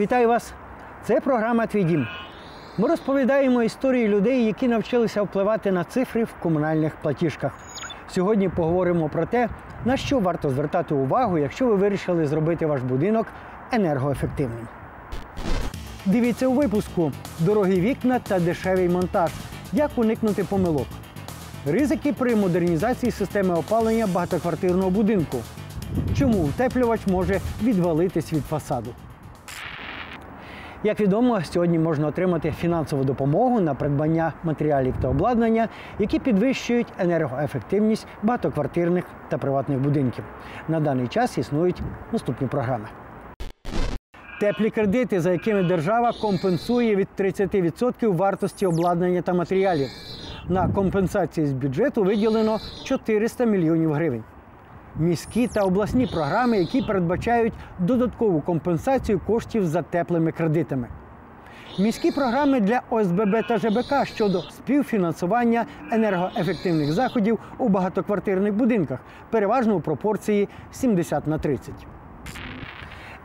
Вітаю вас! Це програма Твій дім. Ми розповідаємо історії людей, які навчилися впливати на цифри в комунальних платіжках. Сьогодні поговоримо про те, на що варто звертати увагу, якщо ви вирішили зробити ваш будинок енергоефективним. Дивіться у випуску: дорогі вікна та дешевий монтаж. Як уникнути помилок. Ризики при модернізації системи опалення багатоквартирного будинку. Чому утеплювач може відвалитись від фасаду? Як відомо, сьогодні можна отримати фінансову допомогу на придбання матеріалів та обладнання, які підвищують енергоефективність багатоквартирних та приватних будинків. На даний час існують наступні програми. Теплі кредити, за якими держава компенсує від 30% вартості обладнання та матеріалів. На компенсації з бюджету виділено 400 мільйонів гривень. Міські та обласні програми, які передбачають додаткову компенсацію коштів за теплими кредитами. Міські програми для ОСББ та ЖБК щодо співфінансування енергоефективних заходів у багатоквартирних будинках, переважно у пропорції 70 на 30.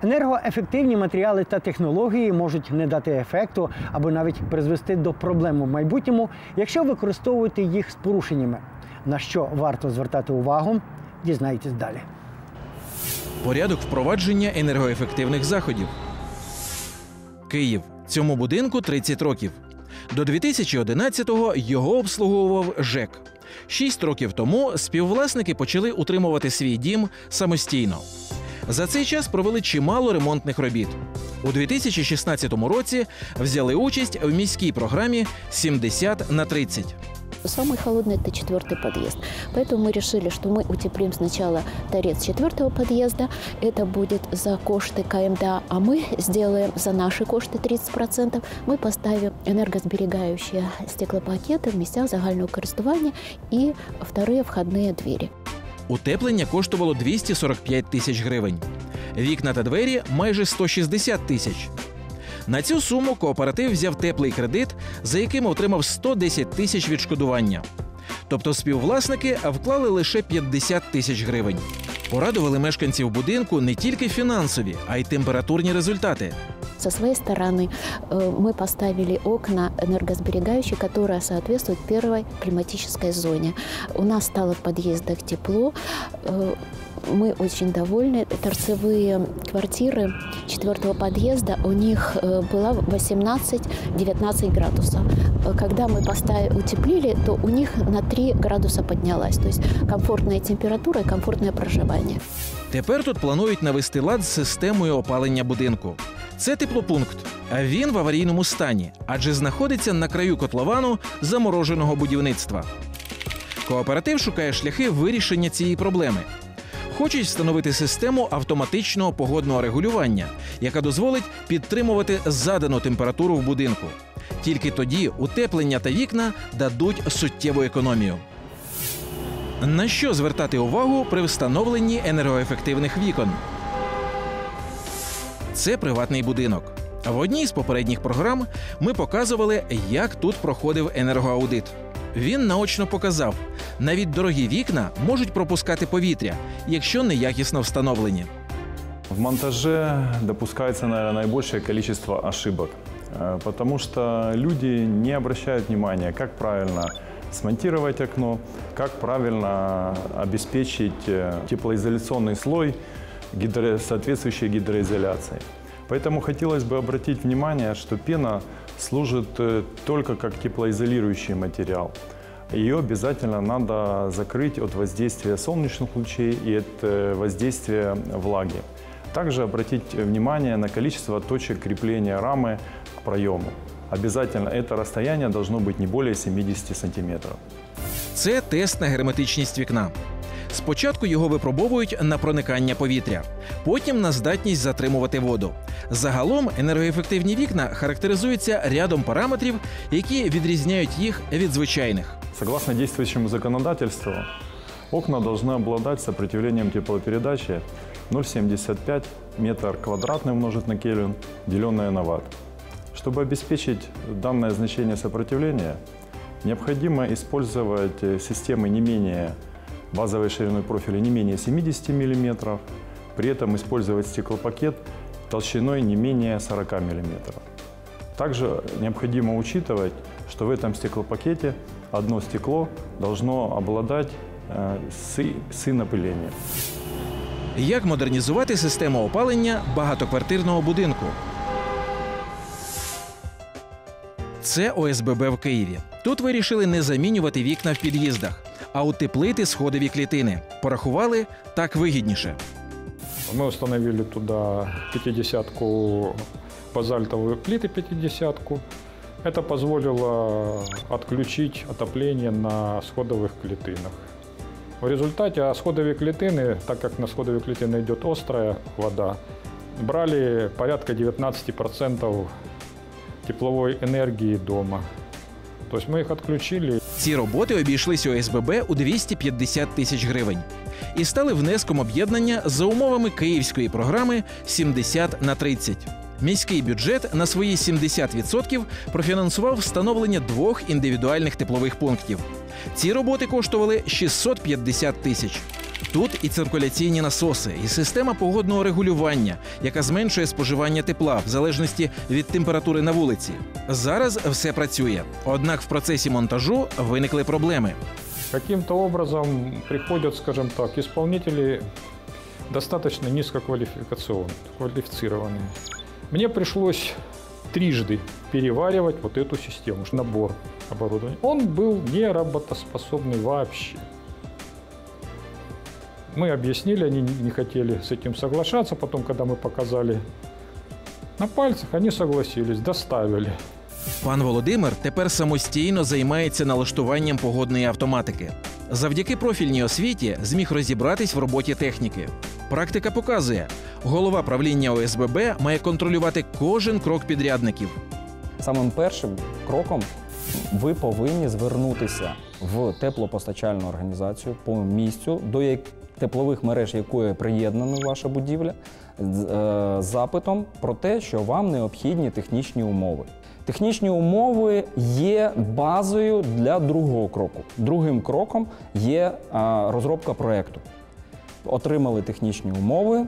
Енергоефективні матеріали та технології можуть не дати ефекту або навіть призвести до проблем у майбутньому, якщо використовувати їх з порушеннями. На що варто звертати увагу, дізнайтесь далі. Порядок впровадження енергоефективних заходів. Київ. Цьому будинку 30 років. До 2011-го його обслуговував ЖЕК. Шість років тому співвласники почали утримувати свій дім самостійно. За цей час провели чимало ремонтних робіт. У 2016 році взяли участь в міській програмі 70 на 30. Самый холодный это четвертый подъезд. Поэтому мы решили, что мы утеплим сначала торец четвертого подъезда. Это будет за кошты КМДА, а мы сделаем за наши кошты 30%. Мы поставим энергосберегающие стеклопакеты в местах загального користування и вторые входные двери. Утеплення коштувало 245 тисяч гривень. Вікна та двері майже 160 тисяч. На цю суму кооператив взяв теплий кредит, за яким отримав 110 тисяч відшкодування. Тобто співвласники вклали лише 50 тисяч гривень. Порадували мешканців будинку не тільки фінансові, а й температурні результати. Со своей стороны э, мы поставили окна энергосберегающие, которые соответствуют первой климатической зоне. У нас стало в подъездах тепло. Э, Мы очень довольны. Торцевые квартиры четвертого подъезда, у них э, было 18-19 градусов. Э, Когда мы поставили, утеплили, то у них на 3 градуса поднялась. То есть комфортная температура и комфортное проживание. Тепер тут планують навести лад з системою опалення будинку. Це теплопункт, а він в аварійному стані, адже знаходиться на краю котловану замороженого будівництва. Кооператив шукає шляхи вирішення цієї проблеми. Хочуть встановити систему автоматичного погодного регулювання, яка дозволить підтримувати задану температуру в будинку. Тільки тоді утеплення та вікна дадуть суттєву економію. На що звертати увагу при встановленні енергоефективних вікон? Це приватний будинок. В одній з попередніх програм ми показували, як тут проходив енергоаудит. Він наочно показав, навіть дорогі вікна можуть пропускати повітря, якщо неякісно встановлені. В монтаже допускается, наверное, наибольшее количество ошибок, э, потому что люди не обращают внимания, как правильно смонтировать окно, как правильно обеспечить э, теплоизоляционный слой гидро- соответствующей гидроизоляцией. Поэтому хотелось бы обратить внимание, что пена служит э, только как теплоизолирующий материал. Ее обязательно надо закрыть от воздействия солнечных лучей и от э, воздействия влаги. Также обратить внимание на количество точек крепления рамы к проему. Обязательно это расстояние должно быть не более 70 сантиметров. Це тест на герметичність вікна. Спочатку його випробовують на проникання повітря, потім на здатність затримувати воду. Загалом енергоефективні вікна характеризуються рядом параметрів, які відрізняють їх від звичайних. Согласно действующему законодательству, окна должны обладать сопротивлением теплопередачи 0,75 метр квадратный умножить на Кельвин, деленное на ватт. Чтобы обеспечить данное значение сопротивления, необходимо использовать системы не менее базовой шириной профиля не менее 70 мм, при этом использовать стеклопакет толщиной не менее 40 мм. Также необходимо учитывать, что в этом стеклопакете одно стекло должно обладать э, с, с напылением. Як модернізувати систему опалення багатоквартирного будинку? Це ОСББ в Києві. Тут вирішили не замінювати вікна в під'їздах, а утеплити сходові клітини. Порахували так вигідніше. Мы установили туда 50-ку базальтовые плиты 50-ку. Это позволило отключить отопление на сходовых клетинах. В результате а сходовые клетины, так как на сходовые клетины идет острая вода, брали порядка 19% тепловой энергии дома. То есть мы их отключили, Ці роботи обійшлись ОСББ у 250 тисяч гривень і стали внеском об'єднання за умовами київської програми 70 на 30. Міський бюджет на свої 70% профінансував встановлення двох індивідуальних теплових пунктів. Ці роботи коштували 650 тисяч. Тут і циркуляційні насоси, і система погодного регулювання, яка зменшує споживання тепла в залежності від температури на вулиці. Зараз все працює. Однак в процесі монтажу виникли проблеми. Каким-то образом приходят, скажем так, исполнители достаточно низкоквалификационные, квалифицированные. Мне пришлось трижды переваривать вот эту систему, набор оборудования. Он был не работоспособный вообще. Мы объяснили, они не хотели с этим соглашаться. Потом, когда мы показали на пальцах, они согласились, доставили. Пан Володимир тепер самостійно займається налаштуванням погодної автоматики. Завдяки профільній освіті зміг розібратись в роботі техніки. Практика показує, голова правління ОСББ має контролювати кожен крок підрядників. Самим першим кроком ви повинні звернутися в теплопостачальну організацію по місцю, до теплових мереж якої приєднана ваша будівля, з е, запитом про те, що вам необхідні технічні умови. Технічні умови є базою для другого кроку. Другим кроком є а, розробка проєкту. Отримали технічні умови,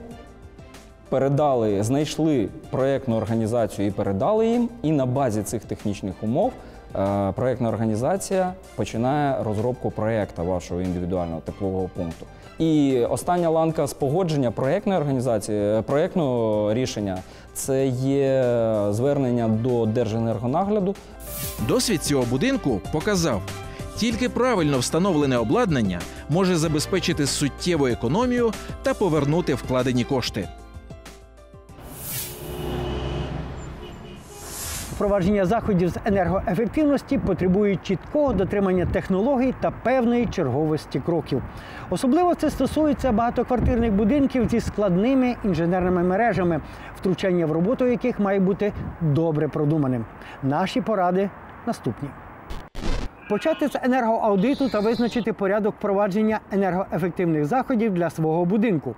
передали, знайшли проєктну організацію і передали їм. І на базі цих технічних умов е, проєктна організація починає розробку проєкту вашого індивідуального теплового пункту. І остання ланка з погодження проєктної організації, е, проєктного рішення це є звернення до Держенергонагляду Досвід цього будинку показав, тільки правильно встановлене обладнання може забезпечити суттєву економію та повернути вкладені кошти. Впровадження заходів з енергоефективності потребує чіткого дотримання технологій та певної черговості кроків. Особливо це стосується багатоквартирних будинків зі складними інженерними мережами, втручання в роботу яких має бути добре продуманим. Наші поради наступні. Почати з енергоаудиту та визначити порядок впровадження енергоефективних заходів для свого будинку.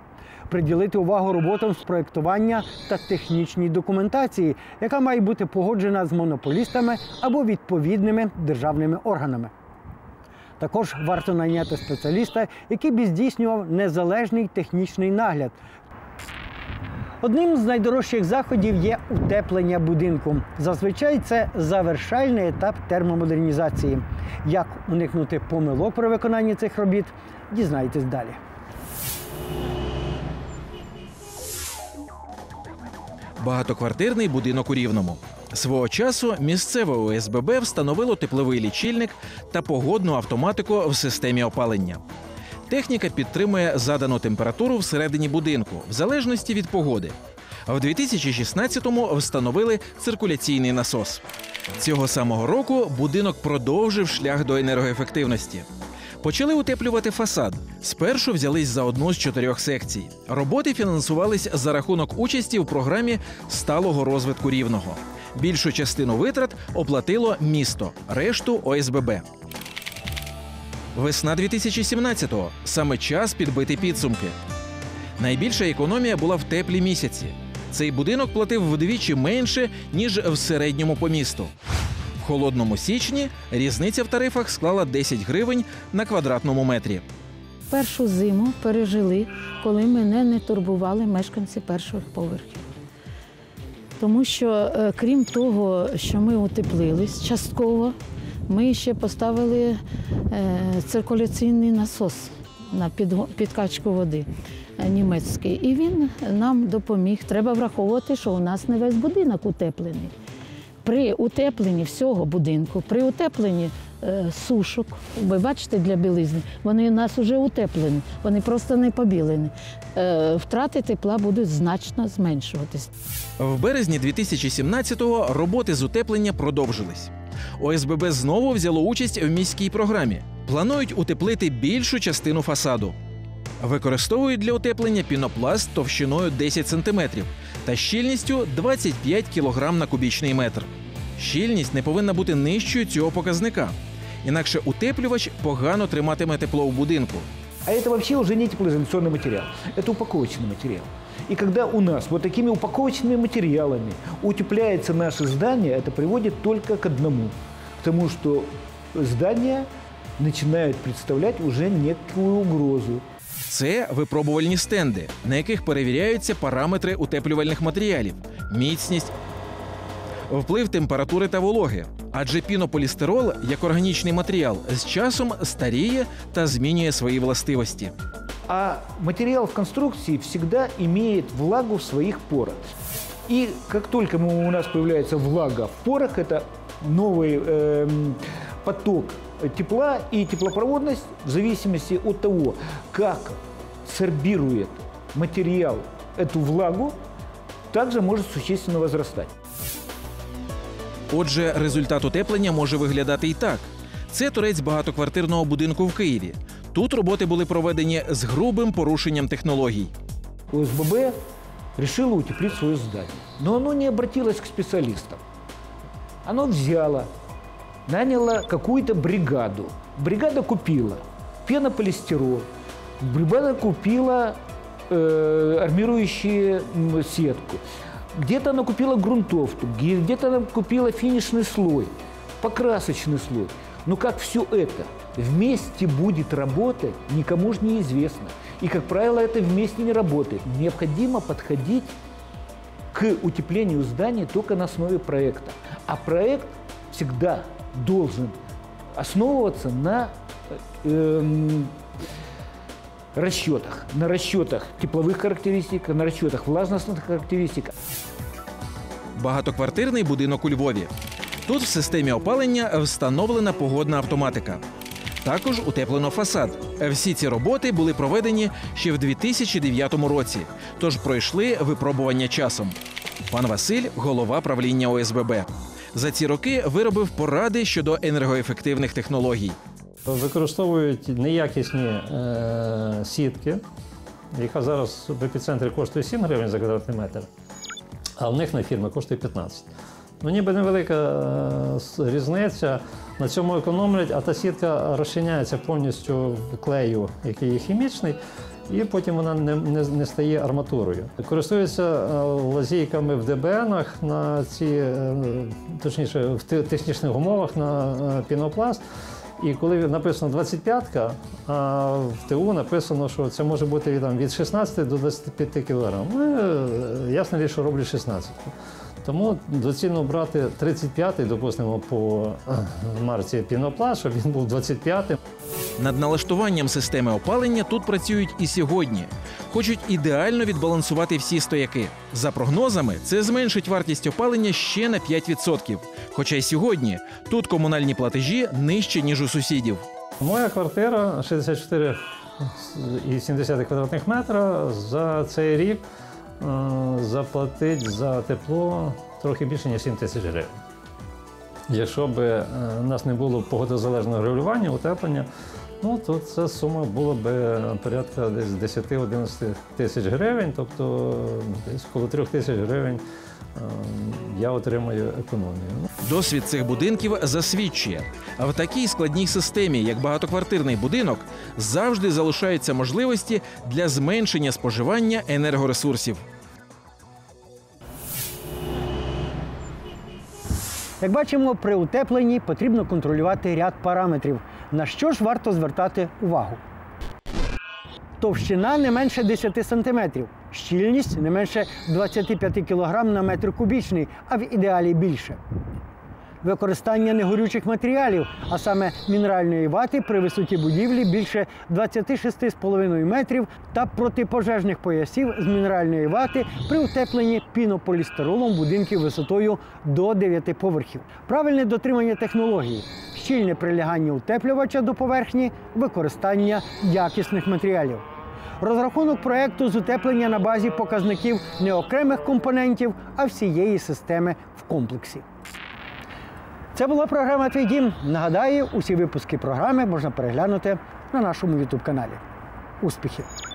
Приділити увагу роботам з проєктування та технічній документації, яка має бути погоджена з монополістами або відповідними державними органами. Також варто найняти спеціаліста, який би здійснював незалежний технічний нагляд, Одним з найдорожчих заходів є утеплення будинку. Зазвичай це завершальний етап термомодернізації. Як уникнути помилок при виконанні цих робіт, дізнайтесь далі. Багатоквартирний будинок у Рівному. Свого часу місцеве ОСББ встановило тепловий лічильник та погодну автоматику в системі опалення. Техніка підтримує задану температуру всередині будинку, в залежності від погоди. В 2016-му встановили циркуляційний насос. Цього самого року будинок продовжив шлях до енергоефективності. Почали утеплювати фасад. Спершу взялись за одну з чотирьох секцій. Роботи фінансувались за рахунок участі в програмі сталого розвитку рівного. Більшу частину витрат оплатило місто, решту ОСББ. Весна 2017-го – саме час підбити підсумки. Найбільша економія була в теплі місяці. Цей будинок платив вдвічі менше, ніж в середньому по місту. В холодному січні різниця в тарифах склала 10 гривень на квадратному метрі. Першу зиму пережили, коли мене не турбували мешканці перших поверхів. Тому що, е, крім того, що ми утеплились частково, ми ще поставили е, циркуляційний насос на підкачку води е, німецький. І він нам допоміг. Треба враховувати, що у нас не весь будинок утеплений. При утепленні всього будинку, при утепленні е, сушок, ви бачите для білизни, вони у нас вже утеплені, вони просто не побілені. Втрати тепла будуть значно зменшуватись. В березні 2017-го роботи з утеплення продовжились. ОСББ знову взяло участь в міській програмі. Планують утеплити більшу частину фасаду. Використовують для утеплення пінопласт товщиною 10 см та щільністю 25 кг на кубічний метр. Щільність не повинна бути нижчою цього показника. Інакше утеплювач погано триматиме тепло в будинку. А это вообще уже не теплоизоляционный материал, это упаковочный материал. И когда у нас вот такими упаковочными материалами утепляется наше здание, это приводит только к одному. К тому, что здания начинают представлять уже некую угрозу. Це випробувальні стенди, на яких перевіряються параметри утеплювальних матеріалів, міцність, вплив температури та вологи. Адже пінополістирол, як органічний матеріал, з часом старіє та змінює свої властивості. А материал в конструкции всегда имеет влагу в своих порах. И как только мы- у нас появляется влага в порах, это новый эм, поток тепла и теплопроводность в зависимости от того, как сорбирует материал эту влагу, также может существенно возрастать. Отже, результат утеплення може виглядати і так: це торець багатоквартирного будинку в Києві. Тут роботи були проведені з грубим порушенням технологій. ОСББ решило утеплить свое здание. Но оно не обратилось к специалистам. Оно взяло, наняло какую-то бригаду. Бригада купила пенополистирол, бригада купила э, армирующую м, сетку. Где-то она купила грунтовку, где- где-то она купила финишный слой, покрасочный слой. Но как все это вместе будет работать, никому же неизвестно. И, как правило, это вместе не работает. Необходимо подходить к утеплению здания только на основе проекта. А проект всегда должен основываться на эм, расчетах. На расчетах тепловых характеристик, на расчетах влажностных характеристик. Багатоквартирний будинок у Львові. Тут в системі опалення встановлена погодна автоматика. Також утеплено фасад. Всі ці роботи були проведені ще в 2009 році, тож пройшли випробування часом. Пан Василь голова правління ОСББ. За ці роки виробив поради щодо енергоефективних технологій. Використовують неякісні е, сітки, яка зараз в епіцентрі коштує 7 гривень за квадратний метр, а в них на фірмі коштує 15. Ну, ніби невелика е, різниця. На цьому економлять, а та сітка розчиняється повністю в клею, який є хімічний, і потім вона не, не, не стає арматурою. Користуються е, лазійками в ДБНах на ці, е, точніше, в технічних умовах на пінопласт. І коли написано 25-ка, а в ТУ написано, що це може бути там, від 16 до 25 кг. Ну, ясно що роблять 16. Тому доцільно брати 35-й, допустимо, по е, марці пінопласт, щоб він був 25-м. Над налаштуванням системи опалення тут працюють і сьогодні. Хочуть ідеально відбалансувати всі стояки. За прогнозами, це зменшить вартість опалення ще на 5%. Хоча й сьогодні тут комунальні платежі нижче, ніж у сусідів. Моя квартира 64,7 квадратних метра за цей рік заплатить за тепло трохи більше, ніж 7 тисяч гривень. Якщо б е, у нас не було погодозалежного регулювання, утеплення, ну то ця сума була б порядка десь 10-11 тисяч гривень, тобто е, десь коло 3 тисяч гривень е, я отримаю економію. Досвід цих будинків засвідчує. А в такій складній системі, як багатоквартирний будинок, завжди залишаються можливості для зменшення споживання енергоресурсів. Як бачимо, при утепленні потрібно контролювати ряд параметрів. На що ж варто звертати увагу? Товщина не менше 10 см. Щільність не менше 25 кг на метр кубічний, а в ідеалі більше. Використання негорючих матеріалів, а саме мінеральної вати при висоті будівлі більше 26,5 метрів та протипожежних поясів з мінеральної вати при утепленні пінополістиролом будинків висотою до 9 поверхів. Правильне дотримання технології, щільне прилягання утеплювача до поверхні, використання якісних матеріалів. Розрахунок проекту з утеплення на базі показників не окремих компонентів, а всієї системи в комплексі. Це була програма Твій дім. Нагадаю, усі випуски програми можна переглянути на нашому youtube каналі. Успіхів!